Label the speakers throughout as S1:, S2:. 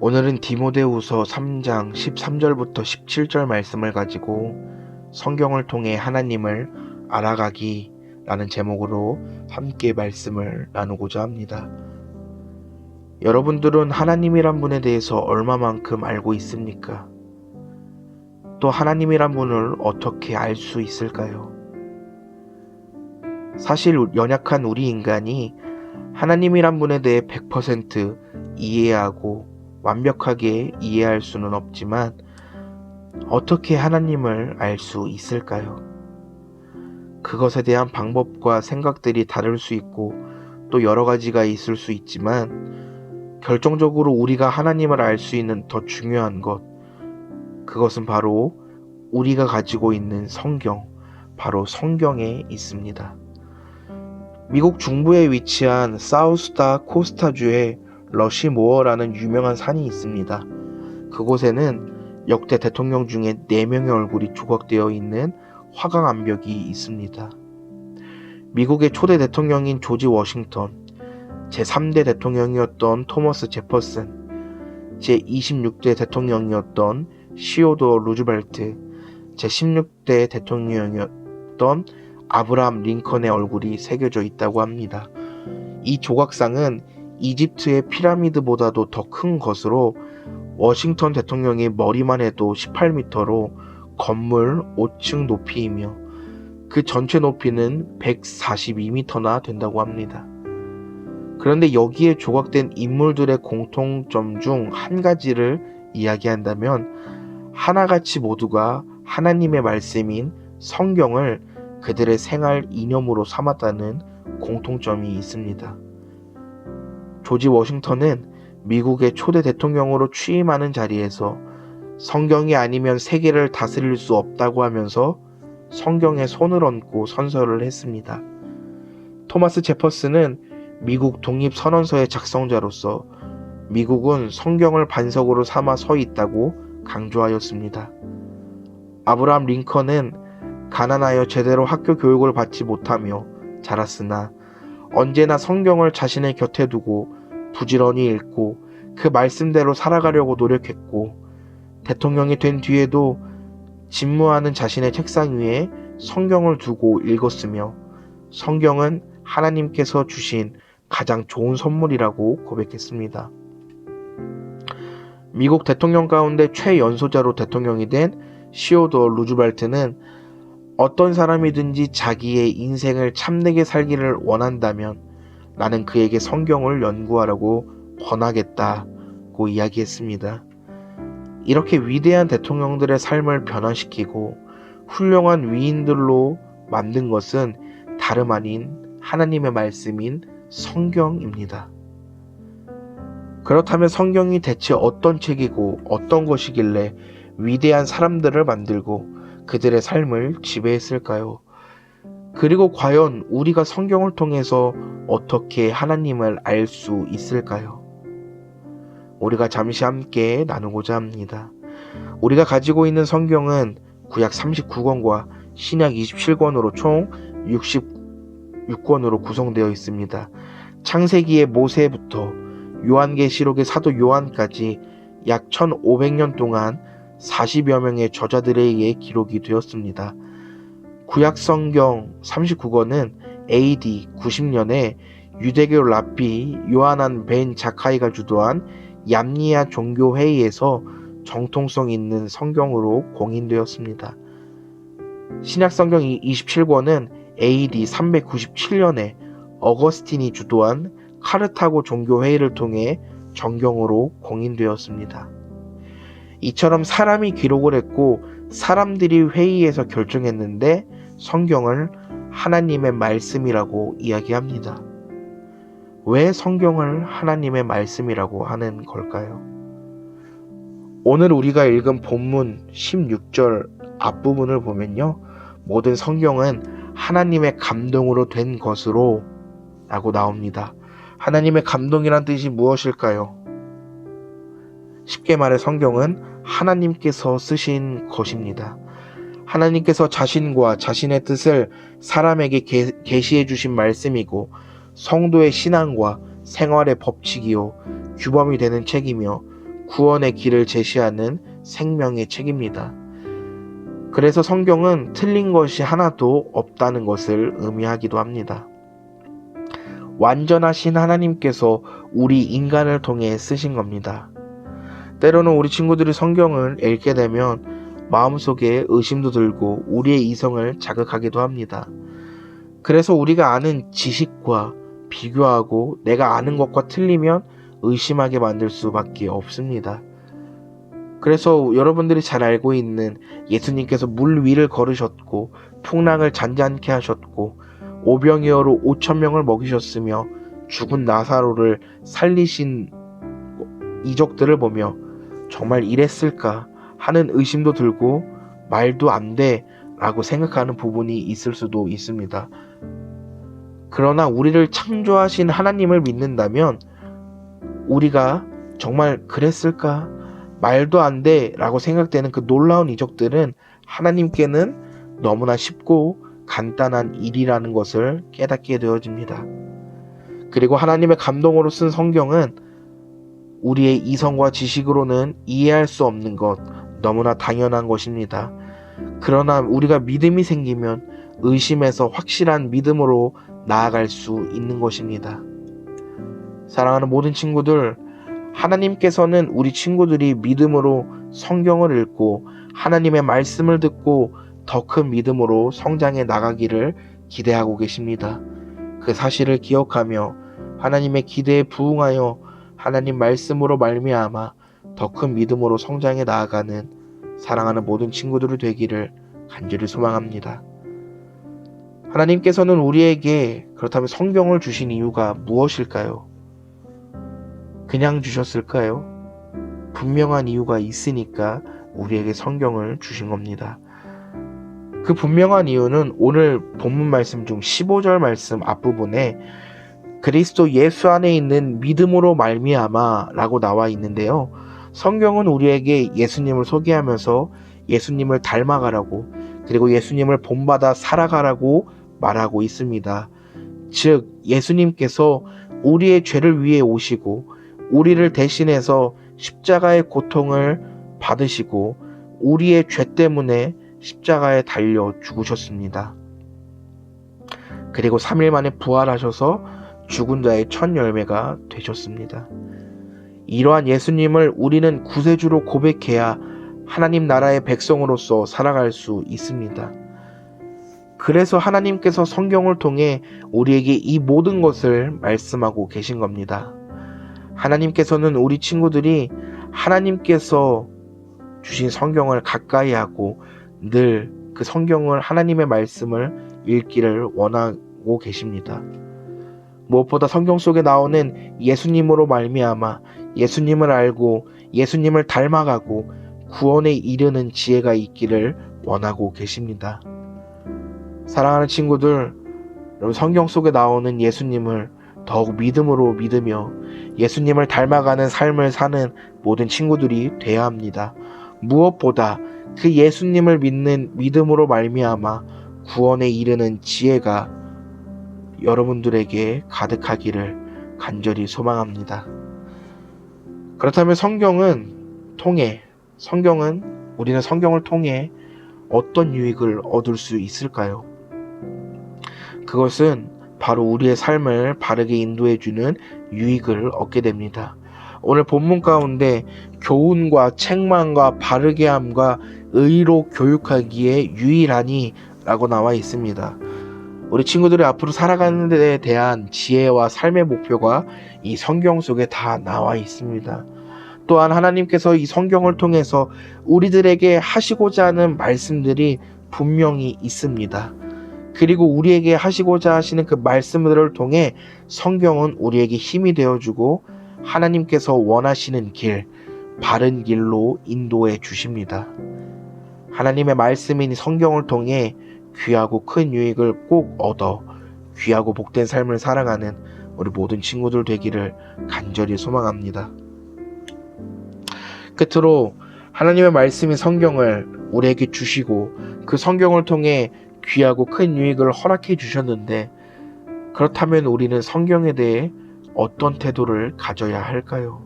S1: 오늘은 디모데후서 3장 13절부터 17절 말씀을 가지고 성경을 통해 하나님을 알아가기 라는 제목으로 함께 말씀을 나누고자 합니다. 여러분들은 하나님이란 분에 대해서 얼마만큼 알고 있습니까? 또 하나님이란 분을 어떻게 알 수 있을까요? 사실 연약한 우리 인간이 하나님이란 분에 대해 100% 이해하고 완벽하게 이해할 수는 없지만 어떻게 하나님을 알 수 있을까요? 그것에 대한 방법과 생각들이 다를 수 있고 또 여러 가지가 있을 수 있지만 결정적으로 우리가 하나님을 알 수 있는 더 중요한 것 그것은 바로 우리가 가지고 있는 성경 바로 성경에 있습니다. 미국 중부에 위치한 사우스다 코스타주에 러시모어라는 유명한 산이 있습니다. 그곳에는 역대 대통령 중에 4명의 얼굴이 조각되어 있는 화강 암벽이 있습니다. 미국의 초대 대통령인 조지 워싱턴, 제3대 대통령이었던 토머스 제퍼슨, 제26대 대통령이었던 시오도 루즈벨트, 제16대 대통령이었던 아브라함 링컨의 얼굴이 새겨져 있다고 합니다. 이 조각상은 이집트의 피라미드보다도 더 큰 것으로 워싱턴 대통령의 머리만 해도 18m로 건물 5층 높이이며 그 전체 높이는 142m나 된다고 합니다. 그런데 여기에 조각된 인물들의 공통점 중 한 가지를 이야기한다면 하나같이 모두가 하나님의 말씀인 성경을 그들의 생활 이념으로 삼았다는 공통점이 있습니다. 조지 워싱턴은 미국의 초대 대통령으로 취임하는 자리에서 성경이 아니면 세계를 다스릴 수 없다고 하면서 성경에 손을 얹고 선서를 했습니다. 토마스 제퍼슨은 미국 독립선언서의 작성자로서 미국은 성경을 반석으로 삼아 서 있다고 강조하였습니다. 아브라함 링컨은 가난하여 제대로 학교 교육을 받지 못하며 자랐으나 언제나 성경을 자신의 곁에 두고 부지런히 읽고 그 말씀대로 살아가려고 노력했고 대통령이 된 뒤에도 집무하는 자신의 책상 위에 성경을 두고 읽었으며 성경은 하나님께서 주신 가장 좋은 선물이라고 고백했습니다. 미국 대통령 가운데 최연소자로 대통령이 된 시오도 루즈벨트는 어떤 사람이든지 자기의 인생을 참되게 살기를 원한다면 나는 그에게 성경을 연구하라고 권하겠다고 이야기했습니다. 이렇게 위대한 대통령들의 삶을 변화시키고 훌륭한 위인들로 만든 것은 다름 아닌 하나님의 말씀인 성경입니다. 그렇다면 성경이 대체 어떤 책이고 어떤 것이길래 위대한 사람들을 만들고 그들의 삶을 지배했을까요? 그리고 과연 우리가 성경을 통해서 어떻게 하나님을 알 수 있을까요? 우리가 잠시 함께 나누고자 합니다. 우리가 가지고 있는 성경은 구약 39권과 신약 27권으로 총 66권으로 구성되어 있습니다. 창세기의 모세부터 요한계시록의 사도 요한까지 약 1500년 동안 40여 명의 저자들에 의해 기록이 되었습니다. 구약 성경 39권은 AD 90년에 유대교 랍비 요하난 벤 자카이가 주도한 얌니아 종교 회의에서 정통성 있는 성경으로 공인되었습니다. 신약 성경 27권은 AD 397년에 어거스틴이 주도한 카르타고 종교 회의를 통해 정경으로 공인되었습니다. 이처럼 사람이 기록을 했고 사람들이 회의에서 결정했는데 성경을 하나님의 말씀이라고 이야기합니다. 왜 성경을 하나님의 말씀이라고 하는 걸까요? 오늘 우리가 읽은 본문 16절 앞부분을 보면요. 모든 성경은 하나님의 감동으로 된 것으로 라고 나옵니다. 하나님의 감동이란 뜻이 무엇일까요? 쉽게 말해 성경은 하나님께서 쓰신 것입니다. 하나님께서 자신과 자신의 뜻을 사람에게 계시해 주신 말씀이고 성도의 신앙과 생활의 법칙이요 규범이 되는 책이며 구원의 길을 제시하는 생명의 책입니다. 그래서 성경은 틀린 것이 하나도 없다는 것을 의미하기도 합니다. 완전하신 하나님께서 우리 인간을 통해 쓰신 겁니다. 때로는 우리 친구들이 성경을 읽게 되면 마음속에 의심도 들고 우리의 이성을 자극하기도 합니다. 그래서 우리가 아는 지식과 비교하고 내가 아는 것과 틀리면 의심하게 만들 수밖에 없습니다. 그래서 여러분들이 잘 알고 있는 예수님께서 물 위를 걸으셨고 풍랑을 잔잔케 하셨고 오병이어로 5천 명을 먹이셨으며 죽은 나사로를 살리신 이적들을 보며 정말 이랬을까 하는 의심도 들고 말도 안 돼 라고 생각하는 부분이 있을 수도 있습니다. 그러나 우리를 창조하신 하나님을 믿는다면 우리가 정말 그랬을까 말도 안 돼 라고 생각되는 그 놀라운 이적들은 하나님께는 너무나 쉽고 간단한 일이라는 것을 깨닫게 되어집니다. 그리고 하나님의 감동으로 쓴 성경은 우리의 이성과 지식으로는 이해할 수 없는 것, 너무나 당연한 것입니다. 그러나 우리가 믿음이 생기면 의심에서 확실한 믿음으로 나아갈 수 있는 것입니다. 사랑하는 모든 친구들, 하나님께서는 우리 친구들이 믿음으로 성경을 읽고 하나님의 말씀을 듣고 더 큰 믿음으로 성장해 나가기를 기대하고 계십니다. 그 사실을 기억하며 하나님의 기대에 부응하여 하나님 말씀으로 말미암아 더 큰 믿음으로 성장해 나아가는 사랑하는 모든 친구들이 되기를 간절히 소망합니다. 하나님께서는 우리에게 그렇다면 성경을 주신 이유가 무엇일까요? 그냥 주셨을까요? 분명한 이유가 있으니까 우리에게 성경을 주신 겁니다. 그 분명한 이유는 오늘 본문 말씀 중 15절 말씀 앞부분에 그리스도 예수 안에 있는 믿음으로 말미암아라고 나와 있는데요. 성경은 우리에게 예수님을 소개하면서 예수님을 닮아가라고 그리고 예수님을 본받아 살아가라고 말하고 있습니다. 즉 예수님께서 우리의 죄를 위해 오시고 우리를 대신해서 십자가의 고통을 받으시고 우리의 죄 때문에 십자가에 달려 죽으셨습니다. 그리고 3일 만에 부활하셔서 죽은 자의 첫 열매가 되셨습니다. 이러한 예수님을 우리는 구세주로 고백해야 하나님 나라의 백성으로서 살아갈 수 있습니다. 그래서 하나님께서 성경을 통해 우리에게 이 모든 것을 말씀하고 계신 겁니다. 하나님께서는 우리 친구들이 하나님께서 주신 성경을 가까이 하고 늘 그 성경을 하나님의 말씀을 읽기를 원하고 계십니다. 무엇보다 성경 속에 나오는 예수님으로 말미암아 예수님을 알고 예수님을 닮아가고 구원에 이르는 지혜가 있기를 원하고 계십니다. 사랑하는 친구들, 여러분 성경 속에 나오는 예수님을 더욱 믿음으로 믿으며 예수님을 닮아가는 삶을 사는 모든 친구들이 되어야 합니다. 무엇보다 그 예수님을 믿는 믿음으로 말미암아 구원에 이르는 지혜가 여러분들에게 가득하기를 간절히 소망합니다. 그렇다면 성경은 통해 성경은 우리는 성경을 통해 어떤 유익을 얻을 수 있을까요? 그것은 바로 우리의 삶을 바르게 인도해주는 유익을 얻게 됩니다. 오늘 본문 가운데 교훈과 책망과 바르게 함과 의로 교육하기에 유일하니 라고 나와 있습니다. 우리 친구들이 앞으로 살아가는 데 대한 지혜와 삶의 목표가 이 성경 속에 다 나와 있습니다. 또한 하나님께서 이 성경을 통해서 우리들에게 하시고자 하는 말씀들이 분명히 있습니다. 그리고 우리에게 하시고자 하시는 그 말씀들을 통해 성경은 우리에게 힘이 되어주고 하나님께서 원하시는 길, 바른 길로 인도해 주십니다. 하나님의 말씀인 성경을 통해 귀하고 큰 유익을 꼭 얻어 귀하고 복된 삶을 살아가는 우리 모든 친구들 되기를 간절히 소망합니다. 끝으로 하나님의 말씀인 성경을 우리에게 주시고 그 성경을 통해 귀하고 큰 유익을 허락해 주셨는데 그렇다면 우리는 성경에 대해 어떤 태도를 가져야 할까요?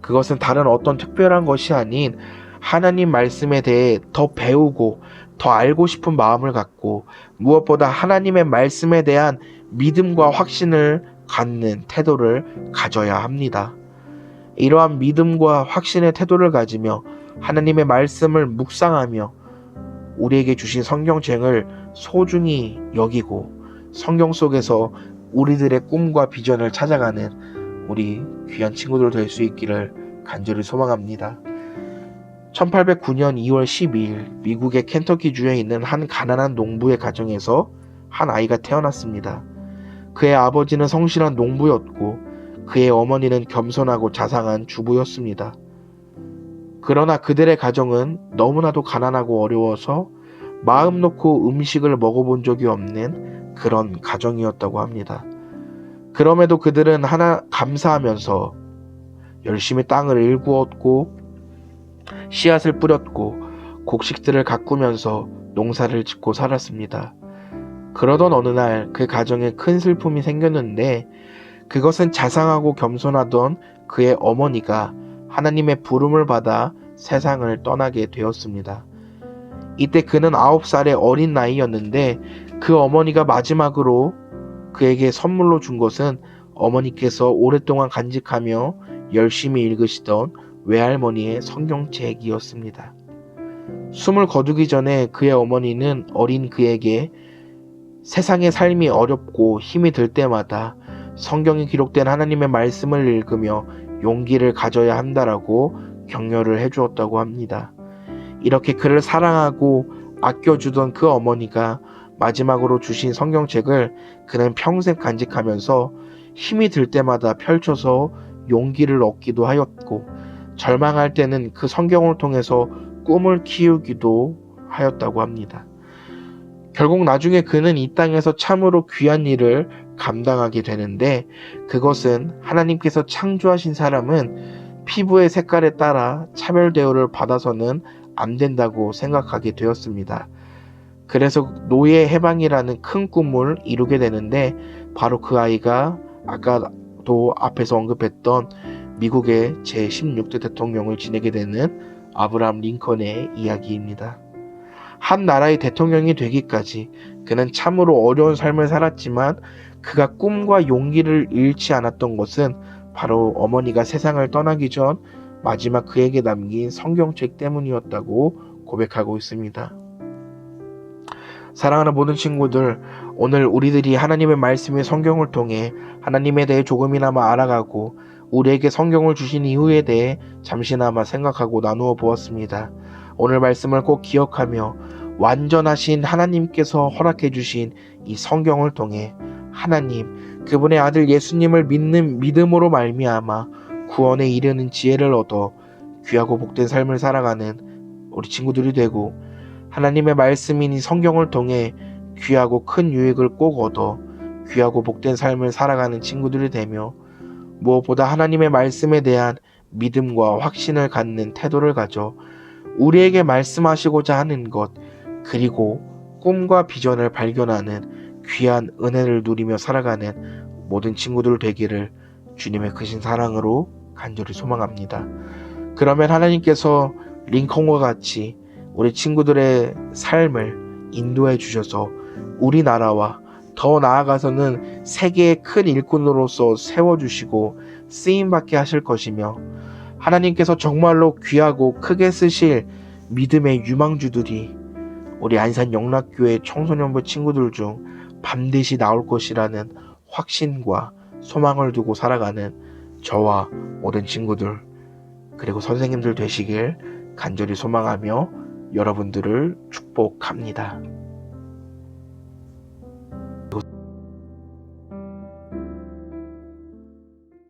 S1: 그것은 다른 어떤 특별한 것이 아닌 하나님 말씀에 대해 더 배우고 더 알고 싶은 마음을 갖고 무엇보다 하나님의 말씀에 대한 믿음과 확신을 갖는 태도를 가져야 합니다. 이러한 믿음과 확신의 태도를 가지며 하나님의 말씀을 묵상하며 우리에게 주신 성경책을 소중히 여기고 성경 속에서 우리들의 꿈과 비전을 찾아가는 우리 귀한 친구들 될 수 있기를 간절히 소망합니다. 1809년 2월 12일 미국의 켄터키 주에 있는 한 가난한 농부의 가정에서 한 아이가 태어났습니다. 그의 아버지는 성실한 농부였고 그의 어머니는 겸손하고 자상한 주부였습니다. 그러나 그들의 가정은 너무나도 가난하고 어려워서 마음 놓고 음식을 먹어본 적이 없는 그런 가정이었다고 합니다. 그럼에도 그들은 하나 감사하면서 열심히 땅을 일구었고 씨앗을 뿌렸고 곡식들을 가꾸면서 농사를 짓고 살았습니다. 그러던 어느 날 그 가정에 큰 슬픔이 생겼는데 그것은 자상하고 겸손하던 그의 어머니가 하나님의 부름을 받아 세상을 떠나게 되었습니다. 이때 그는 아홉 살의 어린 나이였는데 그 어머니가 마지막으로 그에게 선물로 준 것은 어머니께서 오랫동안 간직하며 열심히 읽으시던 외할머니의 성경책이었습니다. 숨을 거두기 전에 그의 어머니는 어린 그에게 세상의 삶이 어렵고 힘이 들 때마다 성경에 기록된 하나님의 말씀을 읽으며 용기를 가져야 한다라고 격려를 해주었다고 합니다. 이렇게 그를 사랑하고 아껴주던 그 어머니가 마지막으로 주신 성경책을 그는 평생 간직하면서 힘이 들 때마다 펼쳐서 용기를 얻기도 하였고 절망할 때는 그 성경을 통해서 꿈을 키우기도 하였다고 합니다. 결국 나중에 그는 이 땅에서 참으로 귀한 일을 감당하게 되는데 그것은 하나님께서 창조하신 사람은 피부의 색깔에 따라 차별 대우를 받아서는 안 된다고 생각하게 되었습니다. 그래서 노예 해방이라는 큰 꿈을 이루게 되는데 바로 그 아이가 아까도 앞에서 언급했던 미국의 제16대 대통령을 지내게 되는 아브라함 링컨의 이야기입니다. 한 나라의 대통령이 되기까지 그는 참으로 어려운 삶을 살았지만 그가 꿈과 용기를 잃지 않았던 것은 바로 어머니가 세상을 떠나기 전 마지막 그에게 남긴 성경책 때문이었다고 고백하고 있습니다. 사랑하는 모든 친구들, 오늘 우리들이 하나님의 말씀의 성경을 통해 하나님에 대해 조금이나마 알아가고 우리에게 성경을 주신 이유에 대해 잠시나마 생각하고 나누어 보았습니다. 오늘 말씀을 꼭 기억하며 완전하신 하나님께서 허락해 주신 이 성경을 통해 하나님 그분의 아들 예수님을 믿는 믿음으로 말미암아 구원에 이르는 지혜를 얻어 귀하고 복된 삶을 살아가는 우리 친구들이 되고 하나님의 말씀인 이 성경을 통해 귀하고 큰 유익을 꼭 얻어 귀하고 복된 삶을 살아가는 친구들이 되며 무엇보다 하나님의 말씀에 대한 믿음과 확신을 갖는 태도를 가져 우리에게 말씀하시고자 하는 것 그리고 꿈과 비전을 발견하는 귀한 은혜를 누리며 살아가는 모든 친구들 되기를 주님의 크신 사랑으로 간절히 소망합니다. 그러면 하나님께서 링컨과 같이 우리 친구들의 삶을 인도해 주셔서 우리나라와 더 나아가서는 세계의 큰 일꾼으로서 세워주시고 쓰임받게 하실 것이며 하나님께서 정말로 귀하고 크게 쓰실 믿음의 유망주들이 우리 안산 영락교회 청소년부 친구들 중 반드시 나올 것이라는 확신과 소망을 두고 살아가는 저와 모든 친구들 그리고 선생님들 되시길 간절히 소망하며 여러분들을 축복합니다.